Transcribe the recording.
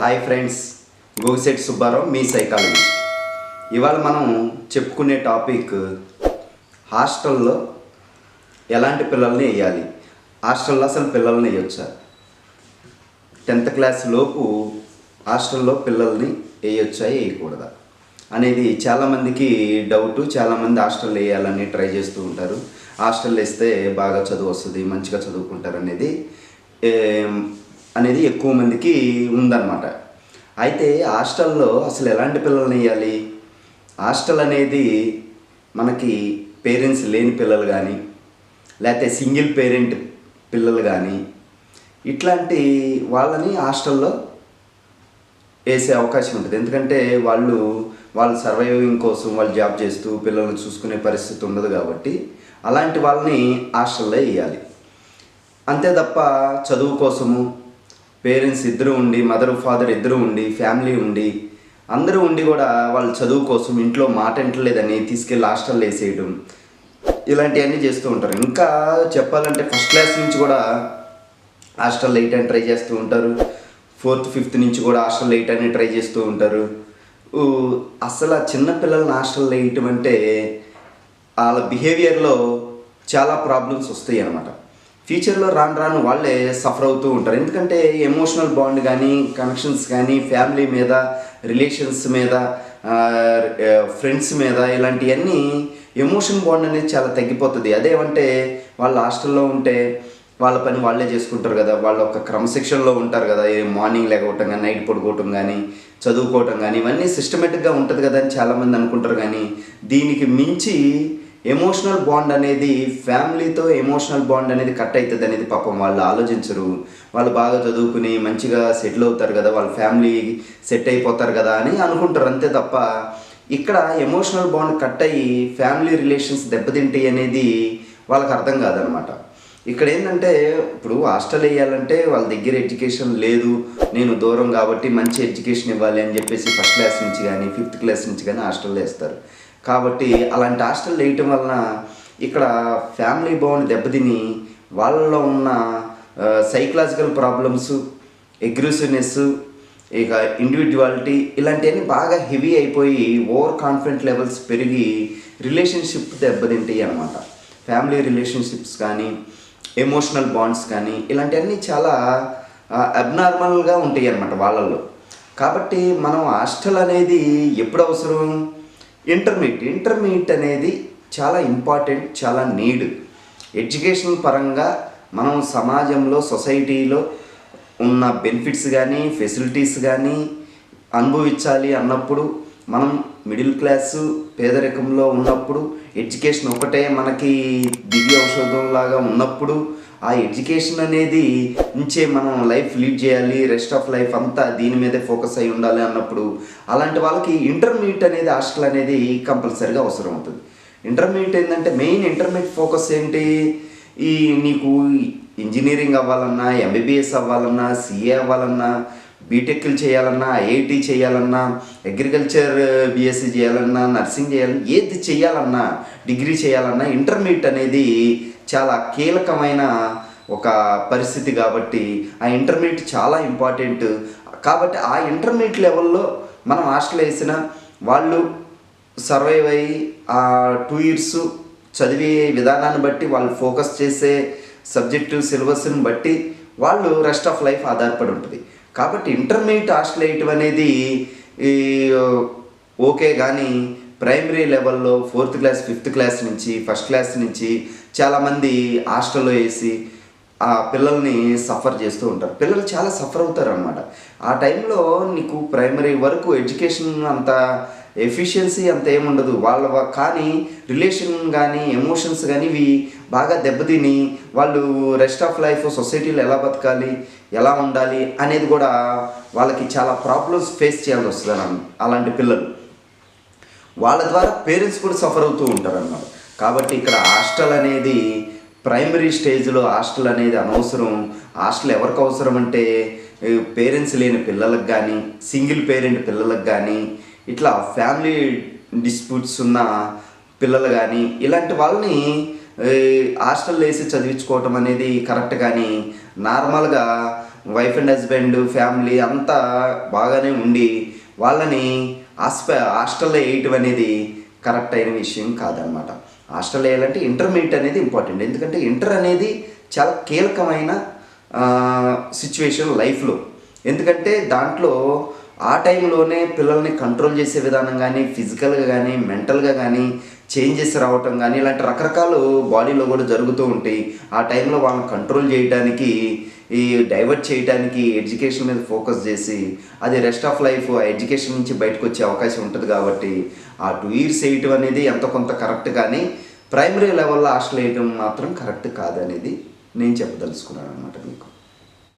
Hi friends Gogisetti Subbarao మీ psychology. ఇవాళ మనం చెప్పుకునే టాపిక్ హాస్టల్లో ఎలాంటి పిల్లల్ని వేయాలి హాస్టల్లో అసలు పిల్లల్ని వేయొచ్చా టెన్త్ క్లాస్ లోపు హాస్టల్లో పిల్లల్ని వేయొచ్చా వేయకూడదా అనేది చాలామందికి డౌట్ చాలామంది హాస్టల్ వేయాలని ట్రై చేస్తూ ఉంటారు. హాస్టల్ వేస్తే బాగా చదువు వస్తుంది మంచిగా చదువుకుంటారు అనేది అనేది ఎక్కువ మందికి ఉందన్నమాట. అయితే హాస్టల్లో అసలు ఎలాంటి పిల్లల్ని వేయాలి హాస్టల్ అనేది మనకి పేరెంట్స్ లేని పిల్లలు కానీ లేకపోతే సింగిల్ పేరెంట్ పిల్లలు కానీ ఇట్లాంటి వాళ్ళని హాస్టల్లో వేసే అవకాశం ఉంటుంది. ఎందుకంటే వాళ్ళు వాళ్ళు సర్వైవింగ్ కోసం వాళ్ళు జాబ్ చేస్తూ పిల్లల్ని చూసుకునే పరిస్థితి ఉండదు కాబట్టి అలాంటి వాళ్ళని హాస్టల్లో వేయాలి అంతే తప్ప చదువు కోసము పేరెంట్స్ ఇద్దరు ఉండి మదర్ ఫాదర్ ఇద్దరు ఉండి ఫ్యామిలీ ఉండి అందరూ ఉండి కూడా వాళ్ళు చదువు కోసం ఇంట్లో మాట వింటలేదని తీసుకెళ్ళి హాస్టల్లో వేసేయడం. ఇలాంటివన్నీ చేస్తూ ఉంటారు. ఇంకా చెప్పాలంటే ఫస్ట్ క్లాస్ నుంచి కూడా హాస్టల్ ఎయిట్ అని ట్రై చేస్తూ ఉంటారు. ఫోర్త్ ఫిఫ్త్ నుంచి కూడా హాస్టల్ ఎయిట్ అని ట్రై చేస్తూ ఉంటారు. అసలు ఆ చిన్న హాస్టల్ వేయటం అంటే వాళ్ళ బిహేవియర్లో చాలా ప్రాబ్లమ్స్ వస్తాయి అన్నమాట. ఫ్యూచర్లో రాను రాను వాళ్ళే సఫర్ అవుతూ ఉంటారు. ఎందుకంటే ఎమోషనల్ బాండ్ కానీ కనెక్షన్స్ కానీ ఫ్యామిలీ మీద రిలేషన్స్ మీద ఫ్రెండ్స్ మీద ఇలాంటివన్నీ ఎమోషన్ బాండ్ అనేది చాలా తగ్గిపోతుంది. అదేమంటే వాళ్ళు హాస్టల్లో ఉంటే వాళ్ళ పని వాళ్ళే చేసుకుంటారు కదా. వాళ్ళ ఒక క్రమశిక్షణలో ఉంటారు కదా. ఏ మార్నింగ్ లేకపోవటం కానీ నైట్ పడుకోవటం కానీ చదువుకోవటం కానీ ఇవన్నీ సిస్టమేటిక్గా ఉంటుంది కదా అని చాలామంది అనుకుంటారు. కానీ దీనికి మించి ఎమోషనల్ బాండ్ అనేది ఫ్యామిలీతో ఎమోషనల్ బాండ్ అనేది కట్ అవుతుంది అనేది పాపం వాళ్ళు ఆలోచించరు. వాళ్ళు బాగా చదువుకుని మంచిగా సెటిల్ అవుతారు కదా వాళ్ళ ఫ్యామిలీ సెట్ అయిపోతారు కదా అని అనుకుంటారు అంతే తప్ప ఇక్కడ ఎమోషనల్ బాండ్ కట్ అయ్యి ఫ్యామిలీ రిలేషన్స్ దెబ్బతింటాయి అనేది వాళ్ళకి అర్థం కాదనమాట. ఇక్కడ ఏంటంటే ఇప్పుడు హాస్టల్ వేయాలంటే వాళ్ళ దగ్గర ఎడ్యుకేషన్ లేదు నేను దూరం కాబట్టి మంచి ఎడ్యుకేషన్ ఇవ్వాలి అని చెప్పేసి ఫస్ట్ క్లాస్ నుంచి కానీ ఫిఫ్త్ క్లాస్ నుంచి కానీ హాస్టల్లో వేస్తారు. కాబట్టి అలాంటి హాస్టల్ వేయటం వలన ఇక్కడ ఫ్యామిలీ బాండ్ దెబ్బతిని వాళ్ళలో ఉన్న సైకలాజికల్ ప్రాబ్లమ్స్ అగ్రెసివ్నెస్ ఇక ఇండివిజువాలిటీ ఇలాంటివన్నీ బాగా హెవీ అయిపోయి ఓవర్ కాన్ఫిడెంట్ లెవెల్స్ పెరిగి రిలేషన్షిప్ దెబ్బతింటాయి అనమాట ఫ్యామిలీ రిలేషన్షిప్స్ కానీ ఎమోషనల్ బాండ్స్ కానీ ఇలాంటివన్నీ చాలా అబ్నార్మల్గా ఉంటాయి అన్నమాట వాళ్ళల్లో. కాబట్టి మనం హాస్టల్ అనేది ఎప్పుడు అవసరం? ఇంటర్మీడియట్ ఇంటర్మీడియట్ అనేది చాలా ఇంపార్టెంట్ చాలా నీడ్ ఎడ్యుకేషన్ పరంగా మనం సమాజంలో సొసైటీలో ఉన్న బెనిఫిట్స్ కానీ ఫెసిలిటీస్ కానీ అనుభవించాలి అన్నప్పుడు మనం మిడిల్ క్లాసు పేదరికంలో ఉన్నప్పుడు ఎడ్యుకేషన్ ఒకటే మనకి దివ్య ఔషధం లాగా ఉన్నప్పుడు ఆ ఎడ్యుకేషన్ అనేది నుంచే మనం లైఫ్ లీడ్ చేయాలి రెస్ట్ ఆఫ్ లైఫ్ అంతా దీని మీదే ఫోకస్ అయి ఉండాలి అన్నప్పుడు అలాంటి వాళ్ళకి ఇంటర్మీడియట్ అనేది హాస్టల్ అనేది కంపల్సరీగా అవసరం అవుతుంది. ఇంటర్మీడియట్ ఏంటంటే మెయిన్ ఇంటర్మీడియట్ ఫోకస్ ఏంటి? ఈ నీకు ఇంజనీరింగ్ అవ్వాలన్నా ఎంబీబీఎస్ అవ్వాలన్నా సిఏ అవ్వాలన్నా బీటెక్లు చేయాలన్నా ఐఐటి చేయాలన్నా అగ్రికల్చర్ బీఎస్సీ చేయాలన్నా నర్సింగ్ చేయాలన్నా ఏది చేయాలన్నా డిగ్రీ చేయాలన్నా ఇంటర్మీడియట్ అనేది చాలా కీలకమైన ఒక పరిస్థితి కాబట్టి ఆ ఇంటర్మీడియట్ చాలా ఇంపార్టెంట్ కాబట్టి ఆ ఇంటర్మీడియట్ లెవెల్లో మనం హాస్టల్ వేసిన వాళ్ళు సర్వైవ్ అయ్యి ఆ టూ ఇయర్స్ చదివే విధానాన్ని బట్టి వాళ్ళు ఫోకస్ చేసే సబ్జెక్టు సిలబస్ని బట్టి వాళ్ళు రెస్ట్ ఆఫ్ లైఫ్ ఆధారపడి ఉంటుంది. కాబట్టి ఇంటర్మీడియట్ హాస్టల్ వేయటం అనేది ఈ ఓకే కానీ ప్రైమరీ లెవెల్లో ఫోర్త్ క్లాస్ ఫిఫ్త్ క్లాస్ నుంచి ఫస్ట్ క్లాస్ నుంచి చాలామంది హాస్టల్లో వేసి ఆ పిల్లల్ని సఫర్ చేస్తూ ఉంటారు. పిల్లలు చాలా సఫర్ అవుతారు అనమాట ఆ టైంలో నీకు ప్రైమరీ వరకు ఎడ్యుకేషన్ అంత ఎఫిషియన్సీ అంత ఏముండదు వాళ్ళ కానీ రిలేషన్ కానీ ఎమోషన్స్ కానీ ఇవి బాగా దెబ్బతిని వాళ్ళు రెస్ట్ ఆఫ్ లైఫ్ సొసైటీలో ఎలా బతకాలి ఎలా ఉండాలి అనేది కూడా వాళ్ళకి చాలా ప్రాబ్లమ్స్ ఫేస్ చేయాల్సి వస్తుంది అన్న- అలాంటి పిల్లలు. వాళ్ళ ద్వారా పేరెంట్స్ కూడా సఫర్ అవుతూ ఉంటారు అన్నమాట కాబట్టి ఇక్కడ హాస్టల్ అనేది ప్రైమరీ స్టేజ్లో హాస్టల్ అనేది అనవసరం. హాస్టల్ ఎవరికి అవసరం అంటే పేరెంట్స్ లేని పిల్లలకు కానీ సింగిల్ పేరెంట్ పిల్లలకు కానీ ఇట్లా ఫ్యామిలీ డిస్ప్యూట్స్ ఉన్న పిల్లలు కానీ ఇలాంటి వాళ్ళని హాస్టల్ వేసి చదివించుకోవటం అనేది కరెక్ట్ కానీ నార్మల్గా వైఫ్ అండ్ హస్బెండ్ ఫ్యామిలీ అంతా బాగానే ఉండి వాళ్ళని హాస్ప హాస్టల్లో వేయటం అనేది కరెక్ట్ అయిన విషయం కాదనమాట. హాస్టల్ వేయాలంటే ఇంటర్మీడియట్ అనేది ఇంపార్టెంట్. ఎందుకంటే ఇంటర్ అనేది చాలా కీలకమైన సిచ్యువేషన్ లైఫ్లో. ఎందుకంటే దాంట్లో ఆ టైంలోనే పిల్లల్ని కంట్రోల్ చేసే విధానం కానీ ఫిజికల్గా కానీ మెంటల్గా కానీ చేంజెస్ రావటం కానీ ఇలాంటి రకరకాలు బాడీలో కూడా జరుగుతూ ఉంటాయి. ఆ టైంలో వాళ్ళని కంట్రోల్ చేయడానికి ఈ డైవర్ట్ చేయడానికి ఎడ్యుకేషన్ మీద ఫోకస్ చేసి అది రెస్ట్ ఆఫ్ లైఫ్ ఆ ఎడ్యుకేషన్ నుంచి బయటకు వచ్చే అవకాశం ఉంటుంది కాబట్టి ఆ టూ ఇయర్స్ వేయటం అనేది ఎంత కొంత కరెక్ట్ కానీ ప్రైమరీ లెవెల్లో హాస్టల్ వేయటం మాత్రం కరెక్ట్ కాదనేది నేను చెప్పదలుచుకున్నాను అనమాట మీకు.